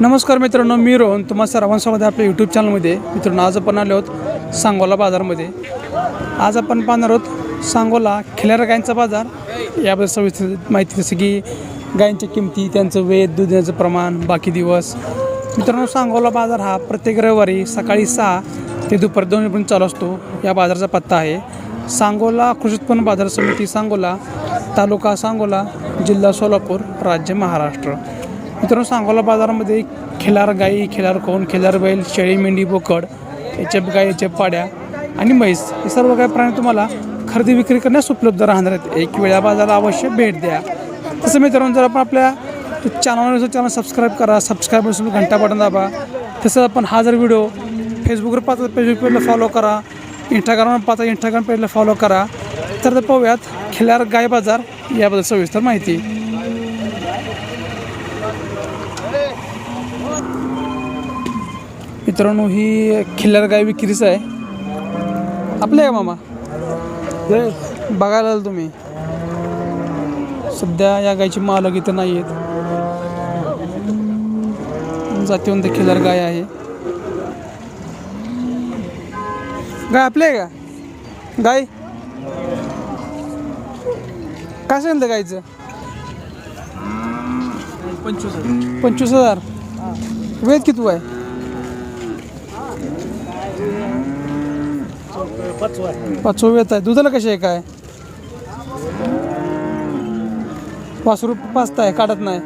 नमस्कार मित्रांनो मी रोहन. तुम्हा सर्वांसोबत आपल्या यूट्यूब चॅनलमध्ये मित्रांनो आज आपण आलो आहोत सांगोला बाजारमध्ये. आज आपण पाहणार आहोत सांगोला खिलार गायींचा बाजार. याबद्दल सविस्तर माहिती जसं की गायींच्या किमती त्यांचं वेद दुधाचं प्रमाण बाकी दिवस. मित्रांनो सांगोला बाजार हा प्रत्येक रविवारी सकाळी सहा ते दुपार दोन पर्यंत चालू असतो. या बाजाराचा पत्ता आहे सांगोला कृषी उत्पन्न बाजार समिती सांगोला तालुका सांगोला जिल्हा सोलापूर राज्य महाराष्ट्र. मित्रांनो सांगोला बाजारामध्ये खिलार गाई खिलार कोण खिलार बैल शेळी मेंढी बोकड याच्या गाई याच्या पाड्या आणि म्हैस हे सर्व काही प्राणी तुम्हाला खरेदी विक्री करण्यास उपलब्ध राहणार आहेत. एक वेळा बाजाराला अवश्य भेट द्या. तसं मित्रांनो जर आपण आपल्या चॅनल चॅनल सबस्क्राईब करा सबस्क्राईब असून घंटा बटन दाबा. तसं आपण हा जर व्हिडिओ फेसबुकवर पाहता फेसबुक पेजला फॉलो करा इंस्टाग्रामवर पाहता इंस्टाग्राम पेजला फॉलो करा तर पाहूयात खिलार गाय बाजार याबद्दल सविस्तर माहिती. मित्रांनो ही खिल्लार गाय विक्रीच आहे. आपले आहे का मामा? बघायला तुम्ही. सध्या या गायची मालक इथं नाही आहेत. जातीवंत खिल्लार गाय आहे. गाय आपली आहे का? गाय? काय सांगितलं गायचं? पंचवीस पंचवीस हजार. वेद किती आहे पाचवं येत आहे. दुधाला कशी आहे काय? पाच रुपये पाचता आहे काढत नाही.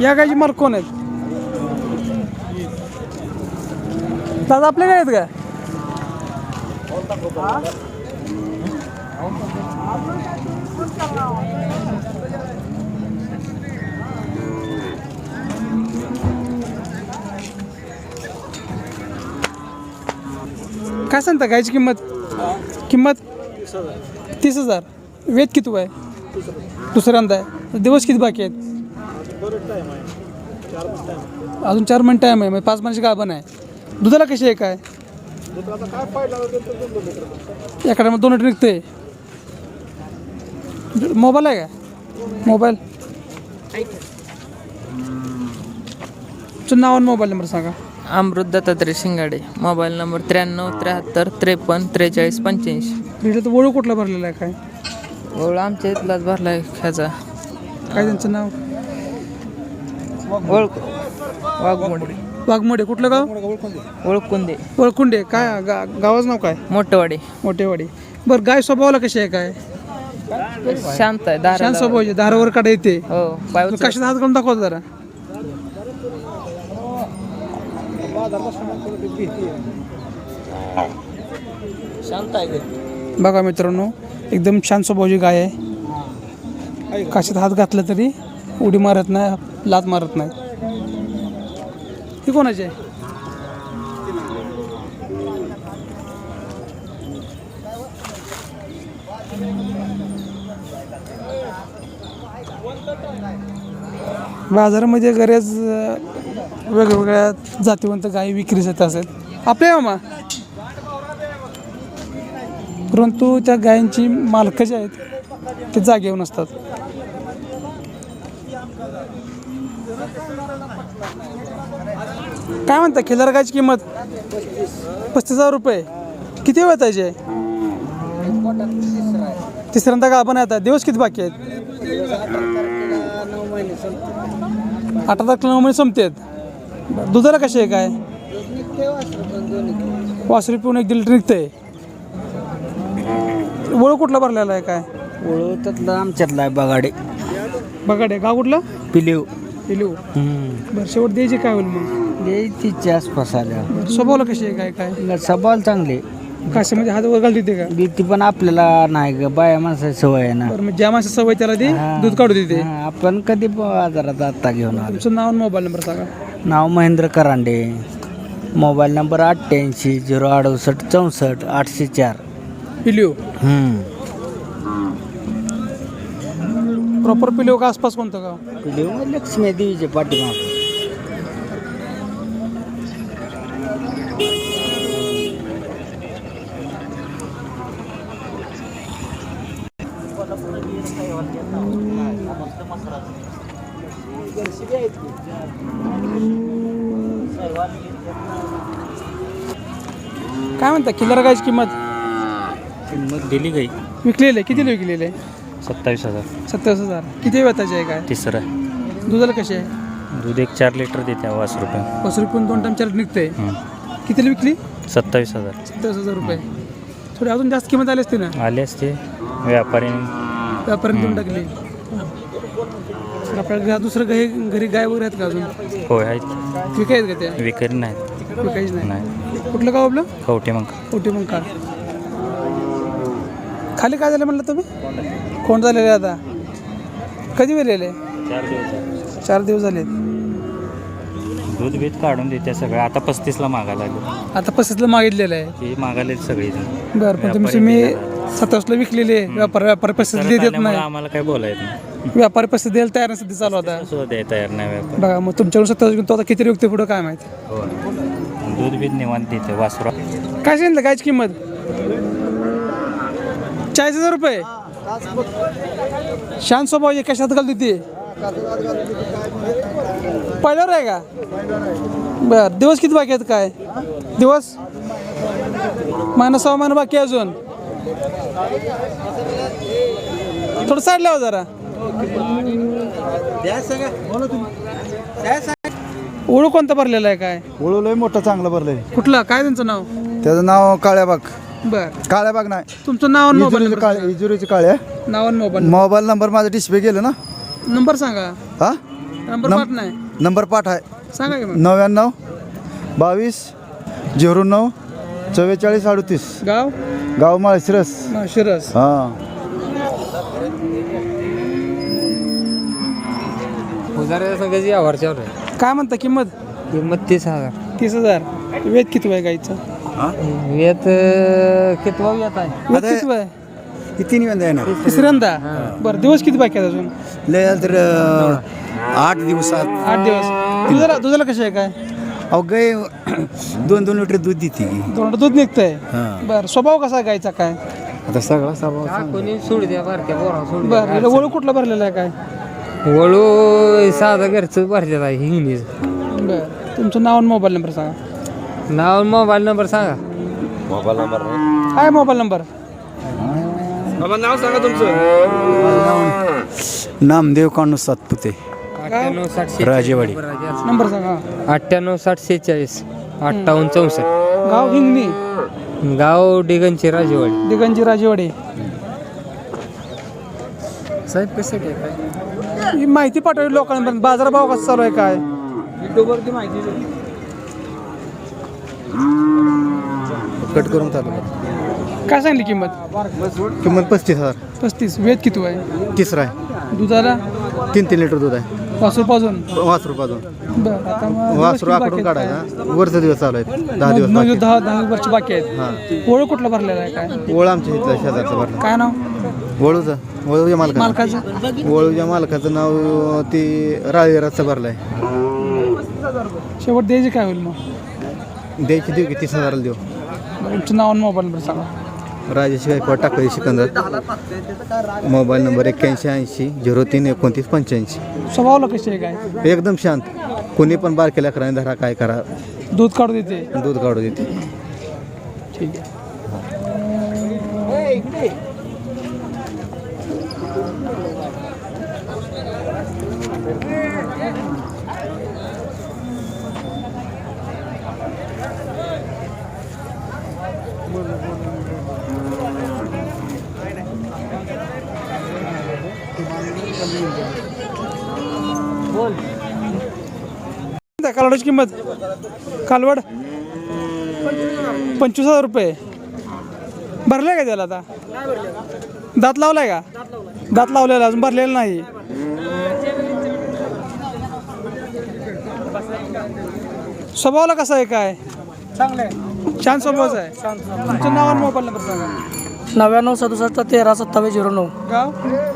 या गायची मार्क कोण आहेत? दादा आपले काय आहेत का? काय सांगता गायची किंमत? किंमत? तीस हजार. वेद किती आहे दुसऱ्यांदा आहे. दिवस किती बाकी आहेत? अजून चार महिने टाईम आहे. म्हणजे पाच महिन्याची गाभण आहे. दुधाला कशी आहे काय? एखाद्या दोन लिटर निघते मोबाईल आहे का? मोबाईल? तुमचं नाव आणि मोबाईल नंबर सांगा. अमृत दत्तात्रय शिंगाडे. मोबाईल नंबर त्र्याण्णव त्र्याहत्तर त्रेपन्न त्रेचाळीस पंच्याऐंशी. तर वळू कुठला भरलेला आहे काय? ओळ आमच्या इथलाच भरलाय ह्याचा. काय त्यांचं नाव? ओळख वाघमोडे. वाघमोडे. कुठलं गाव? ओळखुंदे वळकुंडे काय गा गावाचं नाव काय? मोठेवाडे. मोठेवाडी. बरं गाय स्वभावाला कशी आहे काय? शांत आहे दारा छान स्वभावाची दारावर काढा येते हो पाय. कशाचा हात घालून दाखवतो जरा. शांत आहे. बघा मित्रांनो एकदम छान स्वभावाची गाय आहे. कशात हात घातला तरी उडी मारत नाही लात मारत नाही. ही कोणाची आहे? बाजारामध्ये अं, वेगवेगळ्या जातीवंत गायी विक्रीस येत असतात आपल्या मामा? परंतु त्या गायींची मालकं जे आहेत ते जागेवर नसतात काय म्हणता खिलार गायची किंमत? पस्तीस हजार रुपये. किती वेळ त्याचे तिसऱ्यांदा का आपण आता दिवस किती बाकी आहेत? अठरा तारखेला नऊ महिने संपतेत. दुधाला कशी आहे काय? वासरी पिऊन एक दीड लिटर निघतंय वळ कुठला भरलेला आहे काय? ओळखतला आमच्यातला आहे बगाडे. बघा डे गाव कुठलं? पिलीव. पिलू बरं शेवट द्यायची काय होईल मग? तिच्या आसपास आल्या. बरं, स्वभावाला कशी आहे काय काय? सबाल चांगले काशीमध्ये हात वर घालते ते का? भीती पण आपल्याला नाही ग बाया माणसाची सवय आहे ना. बरं मग ज्या माणसं सवय त्याला ती. दूध काढू देते. हा, आपण कधी बाजारात आता घेऊन आलो. तुमचं नाव आणि मोबाईल नंबर सांगा. नाव महेंद्र करांडे. मोबाईल नंबर अठ्ठ्याऐंशी झिरो अडुसष्ट चौसष्ट आठशे चार. पिलिओ हम्म. प्रॉपर पिलिओ का आसपास कोणतं गाव? पिलीव म्हणजे लक्ष्मी देवीचे पाठीमाग. काय म्हणता किल्लर गायची किंमत? किंमत दिली गाई. विकलेले कितीला विकलेले सत्तावीस हजार. सत्तावीस हजार. किती वेताचे आहे काय तिसरा दुधाला कसे आहे? दूध एक चार लिटर देते पाच रुपये पाच रुपये दोन टाइम चार निघते हं. कितीला विकली? सत्तावीस हजार. सत्तावीस हजार रुपये. थोडी अजून जास्त किंमत आली असते ना? आले असते. व्यापारी त्यापर्यंत देऊन टाकली. तर आपल्याला घरा- दुसरं घरी घरी गाय वगैरे आहेत का अजून? होय आहेत. विकायत का त्या? विकरी नाहीत. विकायच नाही नाही. कुठलं गाव आपलं? कवटे मग ओटी मग काढ खाली काय झालं म्हटलं तुम्ही? कोण झालेले आता? कधी वेलेले चार दिवस चार दिवस झाले दूध बीत काढून देते सगळं. आता पस्तीसला मागायला लागलो. आता पस्तीसला मागितलेलं आहे. ते मागायला सगळी बरं पण तुम्ही तुम्ही सत्तावीसला विकलेले आहे. व्यापार व्यापारी पस्तीस देत नाही. आम्हाला काय बोलायचं नाही. व्यापारी पस्तीस द्यायला तयार नसते चालू आता. सुद्धा द्यायला तयार नाही व्यापार. बघा मग तुमच्याकडून घेऊन तो आता किती विकते पुढं काय माहिती? हो दूध बीत निवांत देते वासरा. काय सांगितलं कायची किंमत? चाळीस हजार रुपये. शांत स्वभाव आहे कशात घालते ती. पहिल्यावर आहे का? बर दिवस किती बाकी आहेत काय? दिवस? महिना सहा महिना बाकी आहे अजून. थोडं साईड लावा जरा. ओळख कोणता भरलेला आहे काय? लय मोठं चांगलं भरलंय. कुठला? काय त्यांचं नाव? त्याचं नाव काळ्याबाग. बर. काळ्याबाग नाही. तुमचं नाव आणि मोबाईल इजुरीचं नंबर काळे इजुरीचे काळे नाव आणि मोबाईल मोबाईल नंबर माझा डिस्प्ले गेलं ना? नंबर सांगा. हा? नंबर नम- पाठ नाही. नंबर पाठ आहे. सांगा की मग. नव्याण्णव बावीस झिरो नऊ चव्वेचाळीस अडतीस. गाव? गाव माळशिरस. शिरस हां. आहे. काय म्हणता किंमत? किंमत तीस हजार. तीस हजार. वेद किती आहे गाईचं? वेत कितवा वेत आहे? वेद आता- किती आहे? ही तीन वेळा येणार. तिसऱ्यांदा? बरं दिवस किती बाकी आहेत अजून? लय झालं तर अं, आठ दिवसात. आठ दिवस. दुधाला दुधाला कसे आहे काय? अहो गाय दोन दोन लिटर दूध देते की. दोन दूध निघतंय? हां. बरं स्वभाव कसा आहे गाईचा काय? आता सगळा स्वभाव कोणी सोड द्या बारक्या पोरा सोड बरं हिला वळू कुठला भरलेला आहे काय? वळू साधा घरचं भरलेलं आहे हिंगणीच. बरं. तुमचं नाव आणि मोबाईल नंबर सांगा. नाव मोबाईल नंबर सांगा. काय मोबाईल नंबर? नामदेव कानू सातपुते. अठ्ठ्याण्णव साठ शेहेचाळीस. राजेवाडी. नंबर सांगा. अठ्ठ्याण्णव साठ शेहेचाळीस अठ्ठावन्न चौसष्ट. गाव हिंगणी. गाव डिगनची राजेवाडी. दिगंजी राजेवाडी. साहेब कसं काय? ही माहिती पाठवली लोकांपर्यंत. बाजारभाव कसा चालू आहे काय? कट करून चालू काय सांगली किंमत? किंमत पस्तीस हजार. पस्तीस. वेद किती आहे? तिसरा आहे. दुधाला? तीन तीन लिटर दूध आहे. बरं आता मग दिवस वासरू किती बाकी आकडून आहेत? काढायचा. वरचा दिवस चालू आहेत. दहा दिवस म्हणजे बाकी दहा दहा वर्ष बाकी आहेत. हां. ओळख कुठला भरलेला आहे काय? ओळ आमच्या इथलं शेजारचं भरलं. काय नाव? वळूचं वळूच्या मालकाचं. मालकाचं. वळूच्या मालकाचं नाव ते राळीराचं भरलं आहे शेवट द्यायचे काय होईल मग? द्यायची देऊ की तीस हजाराला देऊ. तुमचं नाव आणि मोबाईल नंबर सांगा. राजेश गायकवाड टाकळी सिकंदर. मोबाईल नंबर एक्क्याऐंशी ऐंशी झिरो तीन एकोणतीस पंच्याऐंशी. स्वभावला कशी आहे काय एकदम शांत. कोणी पण बारकेल्या कराने धरा काय करा. दूध काढू देते. दूध काढू देते. ठीक आहे. त्या कालवडाची किंमत? कालवड? पंचवीस हजार रुपये. भरले का त्याला आता? दात लावलाय का? दात लावलेला अजून भरलेला नाही. स्वभावाला कसा आहे काय? छान स्वभावच आहे. तुमचं नाव आणि मोबाईल नंबर सांगा. नव्याण्णव सदुसष्ट तेरा सत्तावीस झिरो नऊ.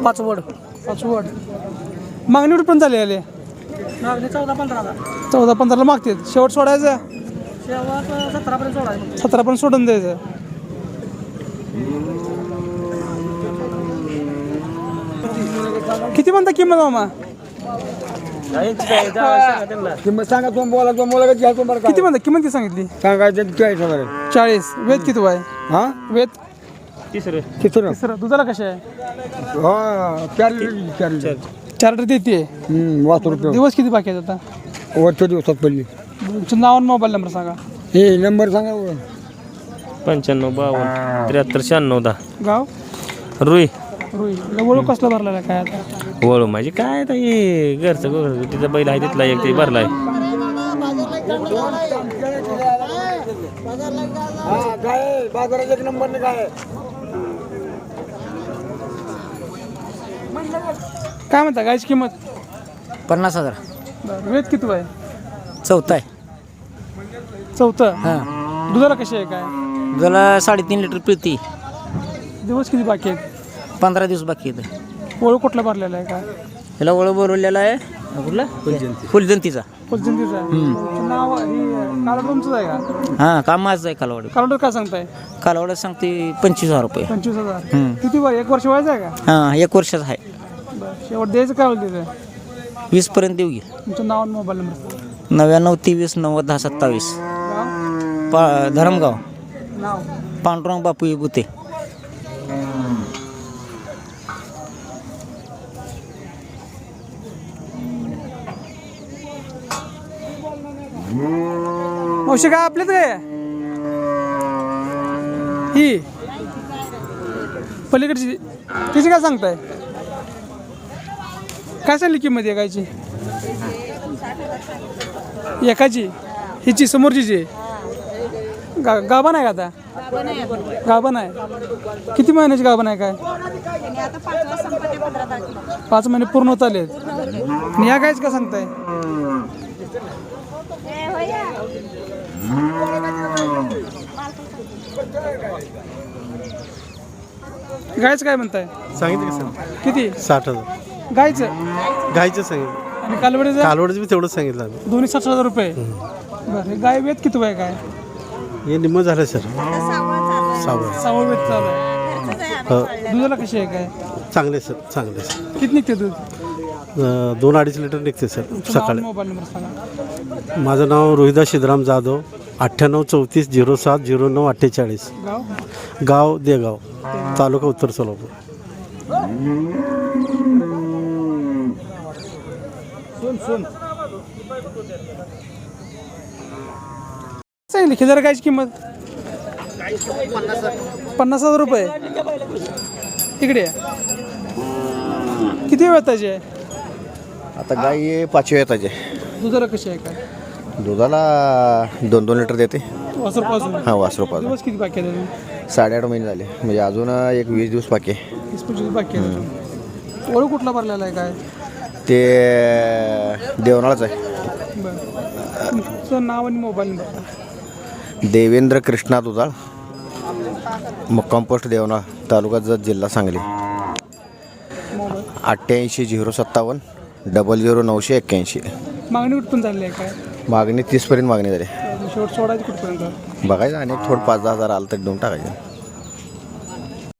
पाचवड. पाचवड मागणी पण झाली आले? मागणी चौदा पंधरा चौदा पंधराला मागतात. शेवट सोडायचं? शेवट सतरापर्यंत सोडायचं. सतरा पण सोडून द्यायचं. किती म्हणता किंमत मामा? किंमत सांगा तुम्ही बोला तुम्ही बोला किती म्हणता? किंमत किती सांगितली? सांगायचं चाळीस. चाळीस. वेद किती आहे हा? वेद तिसरं. किती तिसरं. दुधाला कशा आहे? हा चार लिटर चार लिटर. चार. लिटर देते हम्म, वाच रुपये दिवस किती बाकी आहेत आता? वरच्या दिवसात पडली. तुमचं नाव आणि मोबाईल नंबर सांगा. हे नंबर सांगा बरं. पंच्याण्णव बावन्न त्र्याहत्तर शहाण्णव दहा. गाव? रुई. रुई. ओळख कसलं भरलेलं आहे काय आता? वळू माझी काय आता हे? घरचं घर तिथं बैल आहे तिथला एक ते भरलाय. हा काय आहे? बाजारात एक नंबर काय आहे? काय म्हणता गायची किंमत? पन्नास हजार. बरं वेद किती आहे चौथा आहे. चौथं? हां. दुधाला कशी आहे काय? दुधाला साडेतीन लिटर पिळती. दिवस किती बाकी आहेत? पंधरा दिवस बाकी आहेत. ओळख कुठला भरलेला आहे काय? ह्याला ओळख भरवलेला आहे. कुठला? फुलजंतीचा. आहे. नाव हे तुमचंच आहे का? हां काम माझं आहे कालवाड कालवड काय सांगताय? कालवाड सांगते पंचवीस हजार रुपये. पंचवीस हजार. हम्म. किती वय? एक वर्ष व्हायचं आहे का? हां एक वर्षाचा आहे. शेवट द्यायचं काय होईल वीसपर्यंत देऊ घे तुमचं नाव आणि मोबाईल नंबर नव्याण्णव तेवीस नव्वद दहा सत्तावीस. गाव? पा धरमगाव. नाव? पांडुरंग बापू बुते मावशी काय आपल्यात काय ही. पलीकडची. तिची काय सांगताय? काय सांगली किंमत एकाची? एकाची? हिची समोरची जी गा गाभण आहे का आता? गाभण आहे. किती महिन्याची गाभण आहे काय? पाच महिने पूर्ण होत आणि या कायच का सांगताय? गायचं काय म्हणताय? सांगितलं किती? साठ हजार. गायचं? गायचं सांगितलं आणि कालवडीचं? कालवडचं बी तेवढंच सांगितलं आम्ही. दोन्ही साठ हजार रुपये. बरं हे गाय वेत किती आहे काय? हे निम्मं झालं सर. सावळ सहा वेत चालू आहे. हो. दुधाला कशी आहे काय? चांगले सर. चांगले सर. किती निघते दूध? अं, दोन अडीच लिटर निघते सर. सकाळी. मोबाईल नंबर सांगा. माझं नाव रोहिदास सिद्धराम जाधव. अठ्ठ्याण्णव चौतीस झिरो सात झिरो नऊ अठ्ठेचाळीस. गाव? गाव देगाव तालुका उत्तर सोलापूर. सांगितली खिदार गायची किंमत? पन्नास हजार रुपये. इकडे या. किती वेळ त्याची आहे? आता गाई पाचव्या येताचे दुधाला कशी आहे काय? दुधाला दोन दोन लिटर देते. वासरपासून हा वासरू पाच दिवस किती बाकी आहे साडेआठ महिने झाले. म्हणजे अजून एक वीस दिवस बाकी आहे. तीस पंचवीस बाकी आहे. ओळख कुठला भरलेला आहे काय? ते देवनाळाच आहे. तुमचं नाव आणि मोबाईल नंबर. देवेंद्र कृष्णा दुधाळ मुक्काम पोस्ट देवनाळ तालुका जत जिल्हा सांगली. अठ्ठ्याऐंशी झिरो सत्तावन्न डबल झिरो नऊशे एक्क्याऐंशी. मागणी कुठपर्यंत झालेली आहे काय? मागणी तीसपर्यंत मागणी झाली. शेवट सोडायची कुठपर्यंत? बघायचं आणि थोडं पाच दहा हजार आलं तर देऊन टाकायचं.